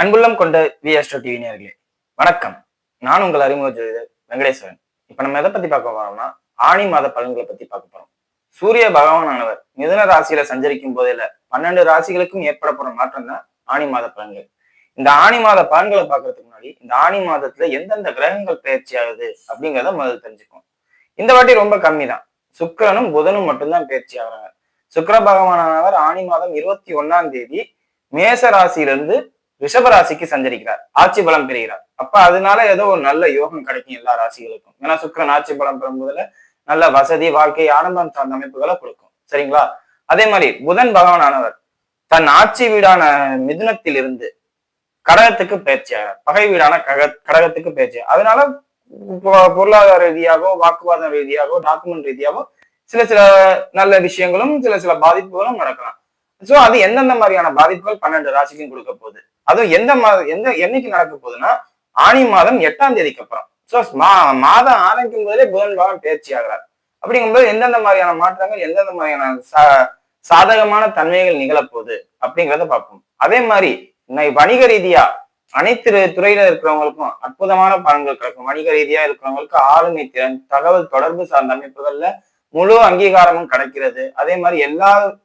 அன்புள்ளம் கொண்ட we TV நேர்களே வணக்கம். நான் உங்கள் அறிமுக ஜோதிடர் வெங்கடேஸ்வரன். இப்ப நம்ம எதை பத்தி பார்க்க போறோம்னா ஆணி மாத பலன்களை பத்தி பார்க்க போறோம். சூரிய பகவானானவர் மிதுன ராசியில சஞ்சரிக்கும் போதில பன்னெண்டு ராசிகளுக்கும் ஏற்பட போற மாற்றம் தான் ஆணி மாத பலன்கள். இந்த ஆணி மாத பலன்களை பாக்குறதுக்கு முன்னாடி இந்த ஆணி மாதத்துல எந்தெந்த கிரகங்கள் பயிற்சி ஆகுது அப்படிங்கிறத முதல்ல தெரிஞ்சுக்கும் இந்த வாட்டி ரொம்ப கம்மி தான் சுக்கிரனும் புதனும் மட்டும்தான் பயிற்சி ஆகுறாங்க. சுக்கர பகவானானவர் ஆணி மாதம் இருபத்தி ஒன்னாம் தேதி மேச ராசியிலிருந்து ரிஷபராசிக்கு சஞ்சரிக்கிறார். ஆட்சி பலம் பெறுகிறார். அப்ப அதனால ஏதோ ஒரு நல்ல யோகம் கிடைக்கும் எல்லா ராசிகளுக்கும். ஏன்னா சுக்கிரன் ஆட்சி பலம் பெறும்போதுல நல்ல வசதி வாழ்க்கை ஆடம்பரம் சார்ந்த அமைப்புகளை கொடுக்கும். சரிங்களா? அதே மாதிரி புதன் பகவானானவர் தன் ஆட்சி வீடான மிதுனத்தில் இருந்து கடகத்துக்கு பயிற்சியாகிறார் பகை வீடான கக கடகத்துக்கு பயிற்சி அதனால பொ- பொருளாதார ரீதியாகவோ வாக்குவாதம் ரீதியாகவோ டாக்குமெண்ட் ரீதியாகவோ சில சில நல்ல விஷயங்களும் சில சில பாதிப்புகளும் நடக்கலாம். சோ அது எந்தெந்த மாதிரியான பாதிப்புகள் பன்னெண்டு ராசிக்கும் கொடுக்க போகுது? அதுவும் எந்த மாதம் எந்த என்னைக்கு நடக்க போகுதுன்னா ஆணி மாதம் எட்டாம் தேதிக்கு அப்புறம். சோ மாதம் ஆரம்பிக்கும் போதே புதன் பகவான் பயிற்சி ஆகிறார். அப்படிங்கும்போது எந்தெந்த மாதிரியான மாற்றங்கள் எந்தெந்த மாதிரியான சா- சாதகமான தன்மைகள் நிகழப்போகுது அப்படிங்கிறத பார்ப்போம். அதே மாதிரி இன்னைக்கு வணிக ரீதியா அனைத்து துறையில இருக்கிறவங்களுக்கும் அற்புதமான பலன்கள் கிடைக்கும். வணிக ரீதியா இருக்கிறவங்களுக்கு ஆளுமை திறன் தகவல் தொடர்பு சார்ந்த அமைப்புகள்ல முழு அங்கீகாரமும் கிடைக்கிறது. அதே மாதிரி எல்லா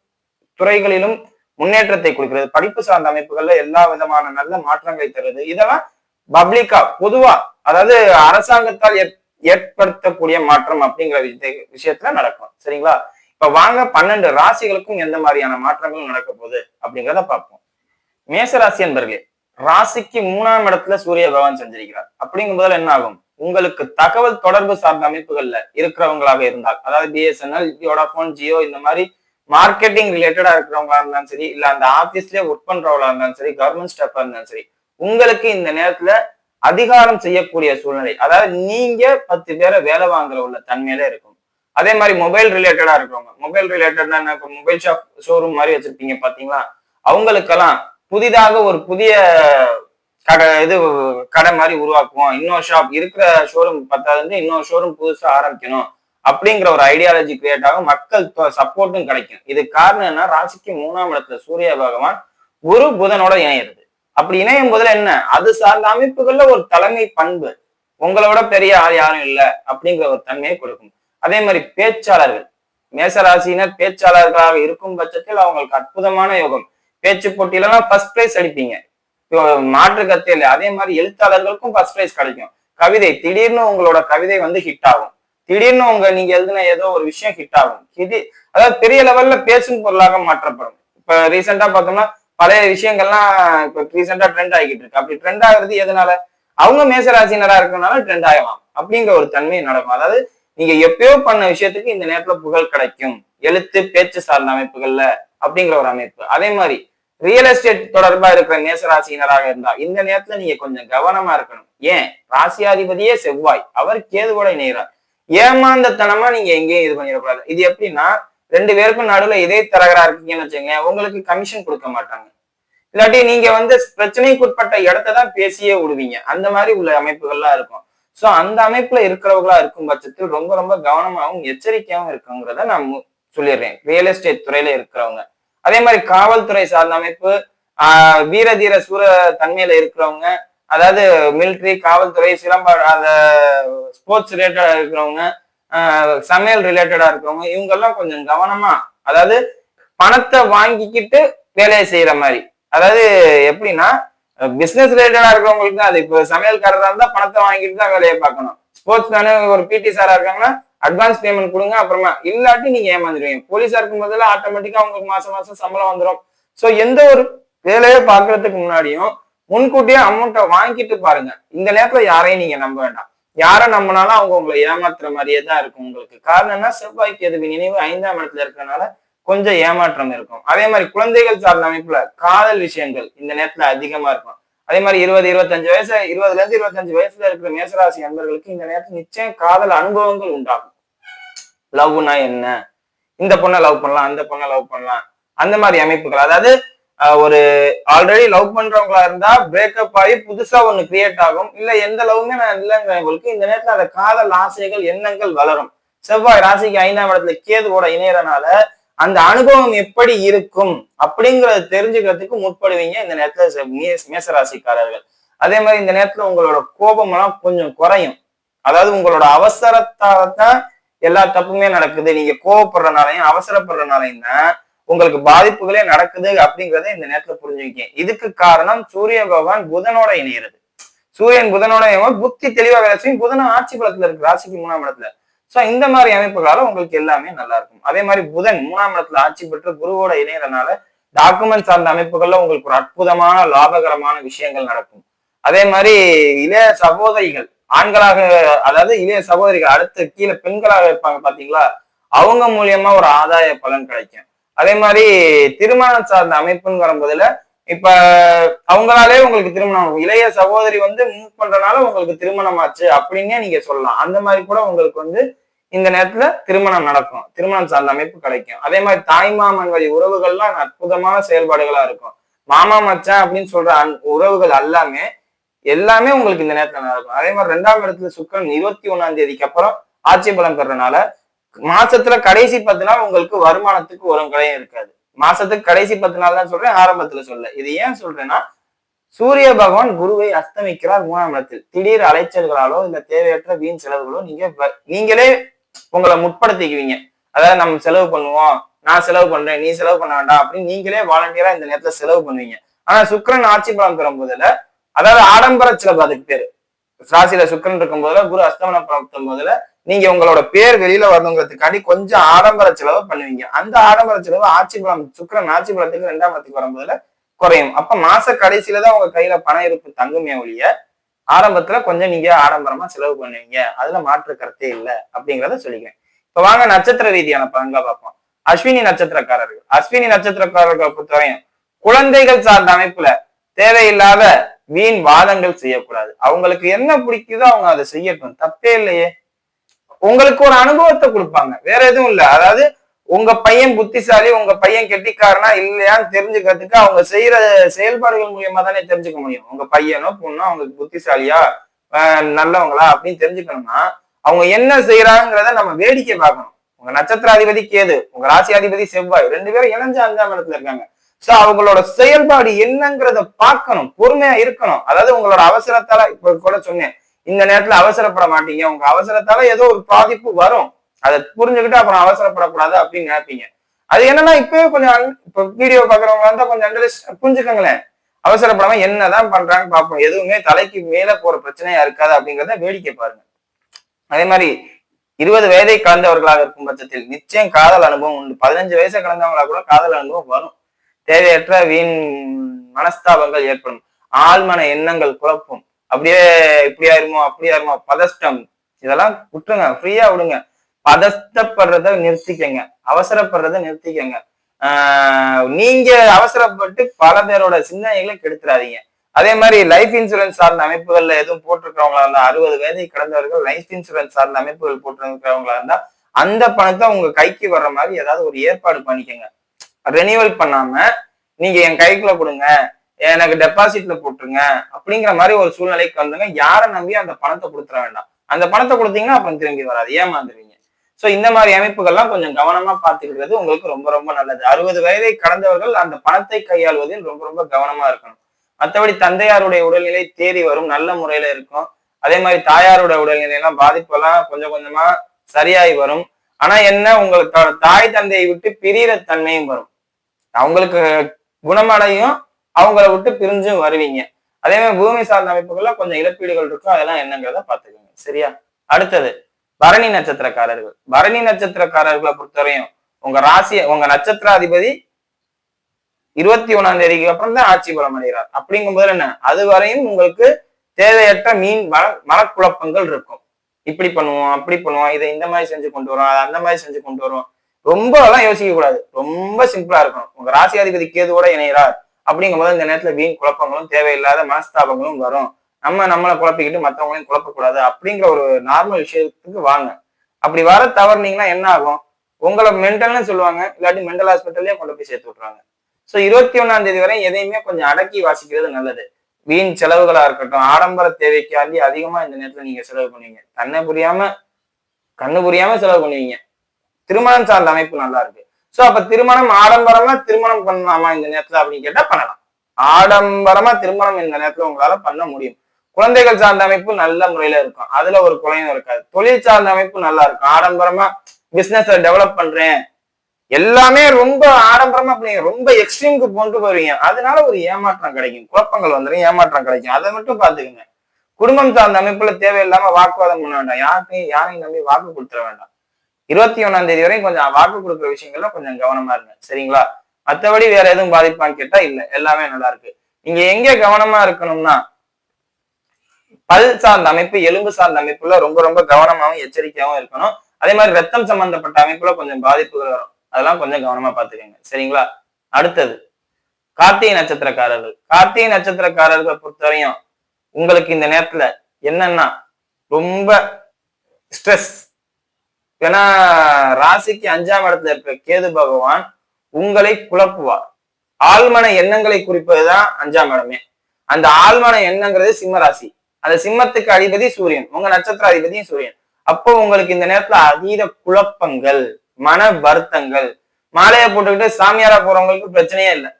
துறைகளிலும் முன்னேற்றத்தை கொடுக்கிறது. படிப்பு சார்ந்த அமைப்புகள்ல எல்லா விதமான நல்ல மாற்றங்களை தருது. இதெல்லாம் பப்ளிக்கா பொதுவா அதாவது அரசாங்கத்தால் ஏற்- ஏற்படுத்தக்கூடிய மாற்றம் அப்படிங்கிற விஷய- விஷயத்துல நடக்கும். சரிங்களா? இப்ப வாங்க பன்னெண்டு ராசிகளுக்கும் எந்த மாதிரியான மாற்றங்கள் நடக்க போகுது அப்படிங்கிறத பார்ப்போம். மேச ராசி என்பர்களே ராசிக்கு மூணாம் இடத்துல சூரிய பகவான் செஞ்சிருக்கிறார். அப்படிங்கும் போதுல என்ன ஆகும்? உங்களுக்கு தகவல் தொடர்பு சார்ந்த அமைப்புகள்ல இருக்கிறவங்களாக இருந்தால் அதாவது பிஎஸ்என்எல் வோடாஃபோன் ஜியோ இந்த மாதிரி மார்க்கெட்டிங் ரிலேட்டடா இருக்கிறவங்களா இருந்தாலும் சரி இல்ல அந்த ஆபீஸ்லயே ஒர்க் பண்றவங்களா இருந்தாலும் சரி கவர்மெண்ட் ஸ்டாஃபா இருந்தாலும் சரி உங்களுக்கு இந்த நேரத்துல அதிகாரம் செய்யக்கூடிய சூழ்நிலை அதாவது நீங்க பத்து பேரை வேலை வாங்குற உள்ள தன்மையில இருக்கும் அதே மாதிரி மொபைல் ரிலேட்டடா இருக்கிறவங்க மொபைல் ரிலேட்டட்னா என்ன இப்ப மொபைல் ஷாப் ஷோரூம் மாதிரி வச்சிருப்பீங்க பாத்தீங்களா? அவங்களுக்கெல்லாம் புதிதாக ஒரு புதிய கடை இது கடை மாதிரி உருவாக்குவோம். இன்னொரு ஷாப் இருக்கிற ஷோரூம் பத்தாது இன்னொரு ஷோரூம் புதுசா ஆரம்பிக்கணும். அப்படிங்கிற ஒரு ஐடியாலஜி கிரியேட் ஆகும். மக்கள் சப்போர்ட்டும் கிடைக்கும். இது காரணம் என்ன ராசிக்கு மூணாம் இடத்துல சூரிய பகவான் குரு புதனோட இணையிறது. அப்படி இணையும் போதுல என்ன? அது சார்ந்த அமைப்புகள்ல ஒரு தலைமை பண்பு. உங்களோட பெரிய ஆள் யாரும் இல்ல அப்படிங்கிற ஒரு தன்மையை கொடுக்கும். அதே மாதிரி பேச்சாளர்கள். மேசராசினர் பேச்சாளர்களாக இருக்கும் பட்சத்தில் அவங்களுக்கு அற்புதமான யோகம். பேச்சு போட்டியிலலாம் ஃபர்ஸ்ட் பிரைஸ் அடிப்பீங்க. இப்போ மாற்று கத்தையில அதே மாதிரி எழுத்தாளர்களுக்கும் ஃபர்ஸ்ட் பிரைஸ் கிடைக்கும். கவிதை திடீர்னு உங்களோட கவிதை வந்து ஹிட் ஆகும். திடீர்னு உங்க நீங்க எழுதின ஏதோ ஒரு விஷயம் ஹிட் ஆகும். இது அதாவது பெரிய லெவல்ல பேசும் பொருளாக மாற்றப்படும். இப்ப ரீசெண்டா பார்த்தோம்னா பழைய விஷயங்கள்லாம் இப்ப ரீசெண்டா ட்ரெண்ட் ஆகிட்டு இருக்கு. அப்படி ட்ரெண்ட் ஆகுறது எதனால? அவங்க மேசராசினரா இருக்கறனால ட்ரெண்ட் ஆகலாம். அப்படிங்கிற ஒரு தன்மை நடக்கும். அதாவது நீங்க எப்பயோ பண்ண விஷயத்துக்கு இந்த நேரத்துல புகழ் கிடைக்கும். எழுத்து பேச்சு சார்ந்த அமைப்புகள்ல அப்படிங்கிற ஒரு அமைப்பு. அதே மாதிரி ரியல் எஸ்டேட் தொடர்பா இருக்கிற மேசராசினராக இருந்தா இந்த நேரத்துல நீங்க கொஞ்சம் கவனமா இருக்கணும். ஏன்? ராசியாதிபதியே செவ்வாய். அவர் கேது இணைகிறார் ஏமாந்தத்தனமா நீங்க எங்கேயும் இது பண்ணிடக்கூடாது. இது எப்படின்னா ரெண்டு பேருக்கும் நடுவுல இதே தரகரா இருக்கீங்கன்னு வச்சுக்கோங்களேன் உங்களுக்கு கமிஷன் கொடுக்க மாட்டாங்க. இல்லாட்டி நீங்க வந்து பிரச்சனைக்குட்பட்ட இடத்த தான் பேசியே விடுவீங்க. அந்த மாதிரி உள்ள அமைப்புகள்லாம் இருக்கும். சோ அந்த அமைப்புல இருக்கிறவங்களா இருக்கும் பட்சத்தில் ரொம்ப ரொம்ப கவனமாகவும் எச்சரிக்கையாகவும் இருக்குங்கிறத நான் சொல்லிடுறேன். ரியல் எஸ்டேட் துறையில இருக்கிறவங்க. அதே மாதிரி காவல்துறை சார்ந்த அமைப்பு ஆஹ் வீரதீர சூர தன்மையில இருக்கிறவங்க அதாவது மிலிட்ரி காவல்துறை சிலம்ப அந்த ஸ்போர்ட்ஸ் ரிலேட்டடாக இருக்கிறவங்க சமையல் ரிலேட்டடாக இருக்கிறவங்க இவங்கெல்லாம் கொஞ்சம் கவனமா அதாவது பணத்தை வாங்கிக்கிட்டு வேலையை செய்யற மாதிரி. அதாவது எப்படின்னா பிசினஸ் ரிலேட்டடா இருக்கிறவங்களுக்கு தான் அது. இப்போ சமையல்காரராக இருந்தால் பணத்தை வாங்கிட்டு தான் வேலையை பார்க்கணும். ஸ்போர்ட்ஸ் மேனு ஒரு பிடி சாரா இருக்காங்கன்னா அட்வான்ஸ் பேமெண்ட் கொடுங்க அப்புறமா இல்லாட்டி நீங்க ஏமாந்துருவீங்க. போலீஸா இருக்கும் போதெல்லாம் ஆட்டோமேட்டிக்கா உங்களுக்கு மாசம் மாசம் சம்பளம் வந்துடும் ஸோ எந்த ஒரு வேலையை பார்க்கறதுக்கு முன்னாடியும் முன்கூட்டியே அமௌண்ட்டை வாங்கிட்டு பாருங்க. இந்த நேரத்துல யாரையும் நீங்க நம்ப வேண்டாம். யாரை நம்பினாலும் அவங்க உங்களை ஏமாத்துற மாதிரியே தான் இருக்கும் உங்களுக்கு. காரணம் என்ன? செவ்வாய்க்கு எதுவு நினைவு ஐந்தாம் இடத்துல இருக்கிறனால கொஞ்சம் ஏமாற்றம் இருக்கும். அதே மாதிரி குழந்தைகள் சார்ந்த அமைப்புல காதல் விஷயங்கள் இந்த நேரத்துல அதிகமா இருக்கும். அதே மாதிரி இருபது இருபத்தஞ்சு வயசு இருபதுல இருந்து இருபத்தஞ்சு வயசுல இருக்கிற மேசராசி நண்பர்களுக்கு இந்த நேரத்துல நிச்சயம் காதல் அனுபவங்கள் உண்டாகும். லவ்னா என்ன? இந்த பொண்ணை லவ் பண்ணலாம் அந்த பொண்ணை லவ் பண்ணலாம். அந்த மாதிரி அமைப்புகள். அதாவது ஒரு ஆல்ரெடி லவ் பண்றவங்களா இருந்தா பிரேக்கப் ஆகி புதுசா ஒண்ணு கிரியேட் ஆகும். இல்ல எந்த லவ்வுமே நான் இல்லைங்கிறவங்களுக்கு இந்த நேரத்துல அந்த காதல் ஆசைகள் எண்ணங்கள் வளரும். செவ்வாய் ராசிக்கு ஐந்தாம் இடத்துல கேதுவோட இணையறனால அந்த அனுபவம் எப்படி இருக்கும் அப்படிங்கறத தெரிஞ்சுக்கிறதுக்கு முற்படுவீங்க இந்த நேரத்துல மேச- மேசராசிக்காரர்கள். அதே மாதிரி இந்த நேரத்துல உங்களோட கோபம் எல்லாம் கொஞ்சம் குறையும். அதாவது உங்களோட அவசரத்தால தான் எல்லா தப்புமே நடக்குது. நீங்க கோவப்படுறனாலையும் அவசரப்படுறனாலையும் தான் உங்களுக்கு பாதிப்புகளே நடக்குது அப்படிங்கறத இந்த நேரத்துல புரிஞ்சுக்கேன் இதுக்கு காரணம் சூரிய பகவான் புதனோட இணையிறது. சூரியன் புதனோட இணையும் புத்தி தெளிவா வேலை செய்யும். புதனும் ஆட்சி பலத்துல இருக்கு ராசிக்கு மூணாம் இடத்துல. சோ இந்த மாதிரி அமைப்புகளால உங்களுக்கு எல்லாமே நல்லா இருக்கும். அதே மாதிரி புதன் மூணாம் இடத்துல ஆட்சி பெற்று குருவோட இணையறனால டாக்குமெண்ட் சார்ந்த அமைப்புகள்ல உங்களுக்கு ஒரு அற்புதமான லாபகரமான விஷயங்கள் நடக்கும். அதே மாதிரி இளைய சகோதரிகள் ஆண்களாக அதாவது இளைய சகோதரிகள் அடுத்து கீழே பெண்களாக இருப்பாங்க பாத்தீங்களா? அவங்க மூலியமா ஒரு ஆதாய பலன் கிடைக்கும். அதே மாதிரி திருமணம் சார்ந்த அமைப்புன்னு வரும்போதுல இப்ப அவங்களாலே உங்களுக்கு திருமணம் இளைய சகோதரி வந்து மூவ் பண்றதுனால உங்களுக்கு திருமணம் ஆச்சு அப்படின்னே நீங்க சொல்லலாம். அந்த மாதிரி கூட உங்களுக்கு வந்து இந்த நேரத்துல திருமணம் நடக்கும். திருமணம் சார்ந்த அமைப்பு கிடைக்கும். அதே மாதிரி தாய்மாமன் வழி உறவுகள்லாம் அற்புதமான செயல்பாடுகளா இருக்கும். மாமா மச்சான் அப்படின்னு சொல்ற அந் உறவுகள் எல்லாமே எல்லாமே உங்களுக்கு இந்த நேரத்துல நடக்கும். அதே மாதிரி ரெண்டாம் இடத்துல சுக்கரன் இருபத்தி ஒன்னாம் தேதிக்கு அப்புறம் ஆட்சி பலம் பெறனால மாசத்துல கடைசி பத்து நாள் உங்களுக்கு வருமானத்துக்கு ஒரு கடையும் இருக்காது. மாசத்துக்கு கடைசி பத்து நாள் தான் சொல்றேன் ஆரம்பத்துல சொல்ல. இது ஏன் சொல்றேன்னா சூரிய பகவான் குருவை அஸ்தமிக்கிறார் மூணாம் இடத்தில். திடீர் அலைச்சல்களாலோ இல்ல தேவையற்ற வீண் செலவுகளோ நீங்க நீங்களே உங்களை முற்படுத்திக்குவீங்க. அதாவது நம்ம செலவு பண்ணுவோம் நான் செலவு பண்றேன் நீ செலவு பண்ண வேண்டாம் அப்படின்னு நீங்களே வாலண்டியரா இந்த நேரத்துல செலவு பண்ணுவீங்க. ஆனா சுக்கரன் ஆட்சி பலம் பெறும் போதுல அதாவது ஆடம்பர செலவு அதுக்கு பேரு. ராசியில சுக்கிரன் இருக்கும் போதுல குரு அஸ்தமனம் படும் போதுல நீங்க உங்களோட பேர் வெளியில வரணுங்கிறதுக்காண்டி கொஞ்சம் ஆடம்பர செலவு பண்ணுவீங்க. அந்த ஆடம்பர செலவு ஆட்சி பலம் சுக்கரன் ஆட்சி பலத்துக்கு ரெண்டாம் இடத்துக்கு வரும்போதுல குறையும். அப்ப மாச கடைசியில தான் உங்க கையில பண இருப்பு தங்குமே ஒழிய ஆரம்பத்துல கொஞ்சம் நீங்க ஆடம்பரமா செலவு பண்ணுவீங்க. அதுல மாற்று கருத்தே இல்லை அப்படிங்கிறத சொல்லிக்கிறேன். இப்ப வாங்க நட்சத்திர ரீதியான பலன்களை பார்ப்போம். அஸ்வினி நட்சத்திரக்காரர்கள். அஸ்வினி நட்சத்திரக்காரர்களை பொறுத்தவரையும் குழந்தைகள் சார்ந்த அமைப்புல தேவையில்லாத வீண் வாதங்கள் செய்யக்கூடாது. அவங்களுக்கு என்ன பிடிக்குதோ அவங்க அதை செய்யட்டும். தப்பே இல்லையே. உங்களுக்கு ஒரு அனுபவத்தை கொடுப்பாங்க. வேற எதுவும் இல்லை. அதாவது உங்க பையன் புத்திசாலி உங்க பையன் கெட்டிக்காரனா இல்லையான்னு தெரிஞ்சுக்கிறதுக்கு அவங்க செய்யற செயல்பாடுகள் மூலியமா தானே தெரிஞ்சுக்க முடியும். உங்க பையனோ பொண்ணோ அவங்களுக்கு புத்திசாலியா நல்லவங்களா அப்படின்னு தெரிஞ்சுக்கணும்னா அவங்க என்ன செய்யறாங்கிறத நம்ம வேடிக்கை பார்க்கணும். உங்க நட்சத்திராதிபதி கேது உங்க ராசியாதிபதி செவ்வாய் ரெண்டு பேரும் இணைஞ்ச அஞ்சாம் இடத்துல இருக்காங்க. சோ அவங்களோட செயல்பாடு என்னங்கிறத பார்க்கணும். பொறுமையா இருக்கணும். அதாவது உங்களோட அவசரத்தால இப்ப கூட சொன்னேன் இந்த நேரத்துல அவசரப்பட மாட்டீங்க. உங்க அவசரத்தால ஏதோ ஒரு பாதிப்பு வரும். அதை புரிஞ்சுக்கிட்டு அப்புறம் அவசரப்படக்கூடாது அப்படின்னு நினைப்பீங்க. அது என்னன்னா இப்பவே கொஞ்சம் இப்ப வீடியோ பாக்குறவங்க இருந்தா கொஞ்சம் அண்டர்ஸ்ட் புரிஞ்சுக்கோங்களேன். அவசரப்படாம என்னதான் பண்றாங்கன்னு பார்ப்போம். எதுவுமே தலைக்கு மேல போற பிரச்சனையா இருக்காது அப்படிங்கறத வேடிக்கை பாருங்க. அதே மாதிரி இருபது வயதை கலந்தவர்களாக இருக்கும் பட்சத்தில் நிச்சயம் காதல் அனுபவம் உண்டு. பதினஞ்சு வயசை கலந்தவங்களா கூட காதல் அனுபவம் வரும். தேவையற்ற வீண் மனஸ்தாபங்கள் ஏற்படும். ஆழ்மன எண்ணங்கள் குழப்பும். அப்படியே இப்படி ஆயிருமோ அப்படி ஆயிருமோ பதஷ்டம். இதெல்லாம் விட்டுருங்க ஃப்ரீயா விடுங்க. பதஷ்டப்படுறத நிறுத்திக்கங்க. அவசரப்படுறத நிறுத்திக்கங்க. ஆஹ் நீங்க அவசரப்பட்டு பல பேரோட சிந்தனைகளை கெடுத்துறாதீங்க. அதே மாதிரி லைஃப் இன்சூரன்ஸ் சார்ந்த அமைப்புகள்ல எதுவும் போட்டிருக்கிறவங்களா இருந்தா அறுபது வயதை கடந்தவர்கள் லைஃப் இன்சூரன்ஸ் சார்ந்த அமைப்புகள் போட்டிருக்கிறவங்களா இருந்தா அந்த பணத்தை உங்க கைக்கு வர்ற மாதிரி ஏதாவது ஒரு ஏற்பாடு பண்ணிக்கோங்க. ரெனியூவல் பண்ணாம நீங்க என் கைக்குள்ள கொடுங்க. எனக்கு டெபாசிட்ல போட்டுருங்க அப்படிங்கிற மாதிரி ஒரு சூழ்நிலைக்கு வந்துங்க யாரை நம்பி அந்த பணத்தை கொடுத்துட வேண்டாம். அந்த பணத்தை கொடுத்தீங்கன்னா அப்புறம் திரும்பி வராது. ஏமாந்துருவீங்க. ஸோ இந்த மாதிரி அமைப்புகள்லாம் கொஞ்சம் கவனமா பார்த்துக்கிறது உங்களுக்கு ரொம்ப ரொம்ப நல்லது. அறுபது வயதை கடந்தவர்கள் அந்த பணத்தை கையாள்வதில் ரொம்ப ரொம்ப கவனமா இருக்கணும். மற்றபடி தந்தையாருடைய உடல்நிலை தேறி வரும். நல்ல முறையில இருக்கும். அதே மாதிரி தாயாருடைய உடல்நிலை எல்லாம் பாதிப்பெல்லாம் கொஞ்சம் கொஞ்சமா சரியாகி வரும். ஆனா என்ன? உங்களுக்கு தாய் தந்தையை விட்டு பிரியிற தன்மையும் வரும். அவங்களுக்கு குணமடையும். அவங்கள விட்டு பிரிஞ்சும் வருவீங்க. அதே மாதிரி பூமி சார்ந்த அமைப்புகள்ல கொஞ்சம் இழப்பீடுகள் இருக்கும் அதெல்லாம் என்னங்கிறத பாத்துக்கோங்க சரியா? அடுத்தது பரணி நட்சத்திரக்காரர்கள். பரணி நட்சத்திரக்காரர்களை பொறுத்தவரையும் உங்க ராசி உங்க நட்சத்திராதிபதி இருபத்தி ஒண்ணாம் தேதிக்கு அப்புறம் தான் ஆட்சி பலம் அடைகிறார். அப்படிங்கும்போது என்ன? அது வரையும் உங்களுக்கு தேவையற்ற மீன் மன மனக்குழப்பங்கள் இருக்கும். இப்படி பண்ணுவோம் அப்படி பண்ணுவோம் இதை இந்த மாதிரி செஞ்சு கொண்டு வருவோம் அதை அந்த மாதிரி செஞ்சு கொண்டு வருவோம் ரொம்ப எல்லாம் யோசிக்க கூடாது ரொம்ப சிம்பிளா இருக்கணும். உங்க ராசியாதிபதி கேதுவோட இணைகிறார். அப்படிங்கும்போது இந்த நேரத்துல வீண் குழப்பங்களும் தேவையில்லாத மனஸ்தாபங்களும் வரும். நம்ம நம்மளை குழப்பிக்கிட்டு மற்றவங்களையும் குழப்பக்கூடாது அப்படிங்கிற ஒரு நார்மல் விஷயத்துக்கு வாங்க. அப்படி வர தவறுனீங்கன்னா என்ன ஆகும்? உங்களை மென்டல்னு சொல்லுவாங்க இல்லாட்டி மென்டல் ஹாஸ்பிட்டல்லே கொண்டு போய் சேர்த்து விட்றாங்க ஸோ இருபத்தி ஒண்ணாம் தேதி வரை எதையுமே கொஞ்சம் அடக்கி வாசிக்கிறது நல்லது. வீண் செலவுகளா இருக்கட்டும் ஆடம்பர தேவைக்காண்டி அதிகமா இந்த நேரத்துல நீங்க செலவு பண்ணுவீங்க. தன்னை புரியாம கண்ணு புரியாம செலவு பண்ணுவீங்க. திருமணம் சார்ந்த அமைப்பு நல்லா இருக்கு. சோ அப்ப திருமணம் ஆடம்பரமா திருமணம் பண்ணலாமா இந்த நேரத்துல அப்படின்னு கேட்டா பண்ணலாம். ஆடம்பரமா திருமணம் இந்த நேரத்துல உங்களால பண்ண முடியும். குழந்தைகள் சார்ந்த அமைப்பு நல்ல முறையில இருக்கும். அதுல ஒரு குறையும் இருக்காது. தொழில் சார்ந்த அமைப்பு நல்லா இருக்கும். ஆடம்பரமா பிசினஸ் டெவலப் பண்றேன். எல்லாமே ரொம்ப ஆடம்பரமா பண்ணீங்க ரொம்ப எக்ஸ்ட்ரீமுக்கு கொண்டு போவீங்க அதனால ஒரு ஏமாற்றம் கிடைக்கும். குழப்பங்கள் வந்துடும் ஏமாற்றம் கிடைக்கும். அதை மட்டும் பாத்துக்கோங்க குடும்பம் சார்ந்த அமைப்புல தேவையில்லாம வாக்குவாதம் பண்ண வேண்டாம். யாருக்கையும் யாரையும் நம்பி வாக்கு கொடுத்துட வேண்டாம். இருபத்தி ஒண்ணாம் தேதி வரையும் கொஞ்சம் வாக்கு கொடுக்குற விஷயங்கள்ல கொஞ்சம் கவனமா இருங்க. சரிங்களா? மத்தபடி வேற எதுவும் பாதிப்பான்னு கேட்டா இல்ல. எல்லாமே நல்லா இருக்கு. நீங்க எங்க கவனமா இருக்கணும்னா பல் சார்ந்த அமைப்பு எலும்பு சார்ந்த அமைப்புல ரொம்ப ரொம்ப கவனமாவும் எச்சரிக்கையாவும் இருக்கணும். அதே மாதிரி ரத்தம் சம்பந்தப்பட்ட அமைப்புல கொஞ்சம் பாதிப்புகள் வரும். அதெல்லாம் கொஞ்சம் கவனமா பாத்துக்கோங்க சரிங்களா? அடுத்தது கார்த்திகை நட்சத்திரக்காரர்கள். கார்த்திகை நட்சத்திரக்காரர்களை பொறுத்தவரையும் உங்களுக்கு இந்த நேரத்துல என்னன்னா ரொம்ப ஸ்ட்ரெஸ் ஏன்னா ராசிக்கு அஞ்சாம் இடத்துல இருக்க கேது பகவான் உங்களை குழப்புவார். ஆழ்மன எண்ணங்களை குறிப்பதுதான் அஞ்சாம் இடமே. அந்த ஆழ்மன எண்ணங்கிறது சிம்ம ராசி. அந்த சிம்மத்துக்கு அதிபதி சூரியன். உங்க நட்சத்திர அதிபதியும் சூரியன். அப்போ உங்களுக்கு இந்த நேரத்துல அதீத குழப்பங்கள் மன வருத்தங்கள் மாலையை போட்டுக்கிட்டு சாமியாரா போறவங்களுக்கு பிரச்சனையே இல்லை.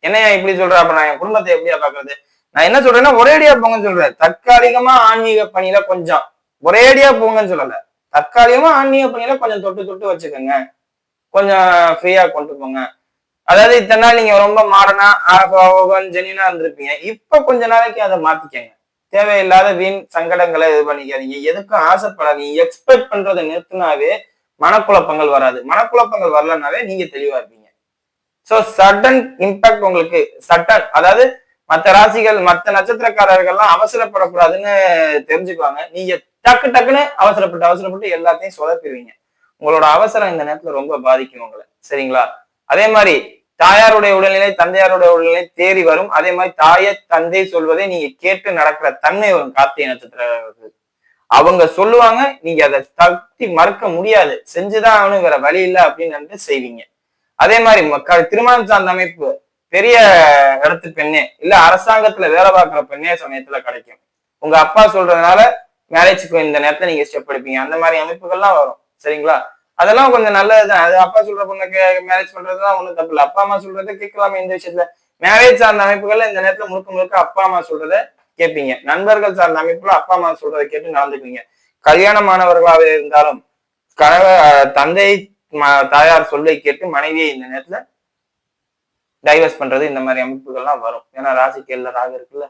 என்னையா இப்படி சொல்ற? அப்ப நான் என் குடும்பத்தை எப்படியா பாக்குறது? நான் என்ன சொல்றேன்னா ஒரேடியா போங்கன்னு சொல்றேன். தற்காலிகமா ஆன்மீக பணியில கொஞ்சம் ஒரேடியா போங்கன்னு சொல்லல. தற்காலிகமா ஆன்மீக பணியில கொஞ்சம் தொட்டு தொட்டு வச்சுக்கோங்க. கொஞ்சம் ஃப்ரீயா கொண்டு போங்க. அதாவது இத்தனை நாள் நீங்க ரொம்ப மாடனா ஜெனினா இருந்திருப்பீங்க. இப்ப கொஞ்ச நாளைக்கு அதை மாத்திக்கங்க. தேவையில்லாத வீண் சங்கடங்களை இது பண்ணிக்காதீங்க. எதுக்கும் ஆசைப்படாதீங்க. எக்ஸ்பெக்ட் பண்றதை நிறுத்தினாவே மனக்குழப்பங்கள் வராது. மனக்குழப்பங்கள் வரலனாவே நீங்க தெளிவா இருப்பீங்க. ஸோ சடன் இம்பாக்ட் உங்களுக்கு சட்டன் அதாவது மற்ற ராசிகள் மற்ற நட்சத்திரக்காரர்கள்லாம் அவசரப்படக்கூடாதுன்னு தெரிஞ்சுக்குவாங்க. நீங்க டக்கு டக்குன்னு அவசரப்பட்டு அவசரப்பட்டு எல்லாத்தையும் சொதப்பிடுவீங்க. உங்களோட அவசரம் இந்த நேரத்துல ரொம்ப பாதிக்கும் உங்களை. சரிங்களா? அதே மாதிரி தாயாருடைய உடல்நிலை தந்தையாருடைய உடல்நிலை தேறி வரும். அதே மாதிரி தாயை தந்தை சொல்வதை நீங்க கேட்டு நடக்கிற தன்மை வரும் கார்த்திகை நட்சத்திர அவங்க சொல்லுவாங்க நீங்க அதை தட்டி மறுக்க முடியாது. செஞ்சுதான் அவனு வேற வழி இல்லை அப்படின்னு செய்வீங்க. அதே மாதிரி மக்கள் திருமணம் சார்ந்த அமைப்பு பெரிய இடத்து பெண்ணே இல்ல அரசாங்கத்துல வேலை பார்க்குற பெண்ணே சமயத்துல கிடைக்கும். உங்க அப்பா சொல்றதுனால மேரேஜுக்கு இந்த நேரத்துல நீங்க ஸ்டெப் எடுப்பீங்க. அந்த மாதிரி அமைப்புகள்லாம் வரும். சரிங்களா? அதெல்லாம் கொஞ்சம் நல்லதுதான். அது அப்பா சொல்ற பொண்ணுக்கு மேரேஜ் பண்றதுலாம் ஒன்றும் தப்பு இல்லை. அப்பா அம்மா சொல்றதை கேட்கலாமே இந்த விஷயத்துல. மேரேஜ் சார்ந்த அமைப்புகள்ல இந்த நேரத்துல முழுக்க முழுக்க அப்பா அம்மா சொல்றத கேட்பீங்க. நண்பர்கள் சார்ந்த அமைப்புல அப்பா அம்மா சொல்றதை கேட்டு நடந்துக்குவீங்க. கல்யாணமானவர்களாக இருந்தாலும் கணவ தந்தை தாயார் சொல்லை கேட்டு மனைவியை இந்த நேரத்துல டைவர்ஸ் பண்றது இந்த மாதிரி அமைப்புகள்லாம் வரும். ஏன்னா ராசிக்கு எல்லா ராக இருக்குல்ல.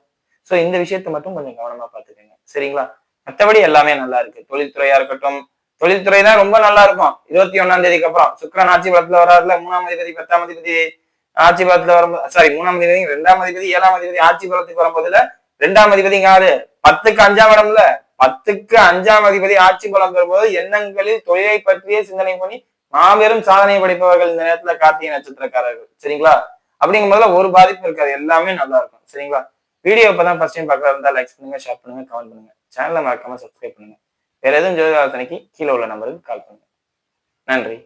சோ இந்த விஷயத்த மட்டும் கொஞ்சம் கவனமா பாத்துக்கோங்க சரிங்களா? மற்றபடி எல்லாமே நல்லா இருக்கு. தொழில்துறையா இருக்கட்டும். தொழில்துறை தான் ரொம்ப நல்லா இருக்கும். இருபத்தி ஒன்னாம் தேதிக்கு அப்புறம் சுக்கரன் ஆட்சி பலத்துல வராதுல மூணாம் அதிபதி பத்தாம் அதிபதி ஆட்சி பலத்துல வரும்போது சாரி மூணாம் அதிபதி ரெண்டாம் அதிபதி ஏழாம் அதிபதி ஆட்சி பலத்துக்கு வரும்போதுல ரெண்டாம் அதிபதி யாரு? பத்துக்கு அஞ்சாம் இடம்ல. பத்துக்கு அஞ்சாம் அதிபதி ஆட்சி பலம் பெறும்போது எண்ணங்களில் தொழிலை பற்றியே சிந்தனை பண்ணி மாபெரும் சாதனை படைப்பவர்கள் இந்த நேரத்துல கார்த்திகை நட்சத்திரக்காரர்கள். சரிங்களா? அப்படிங்கும் போதுல ஒரு பாதிப்பு இருக்காது. எல்லாமே நல்லா இருக்கும். சரிங்களா? வீடியோ இப்பதான் ஃபர்ஸ்ட் டைம் பார்க்கறதா இருந்தா லைக் பண்ணுங்க ஷேர் பண்ணுங்க கமெண்ட் பண்ணுங்க. சேனலை மறக்காம சப்ஸ்கிரைப் பண்ணுங்க. வேற எதுவும் ஜோதிகாலத்தனைக்கு கீழே உள்ள நம்பருக்கு கால் பண்ணுங்க. நன்றி.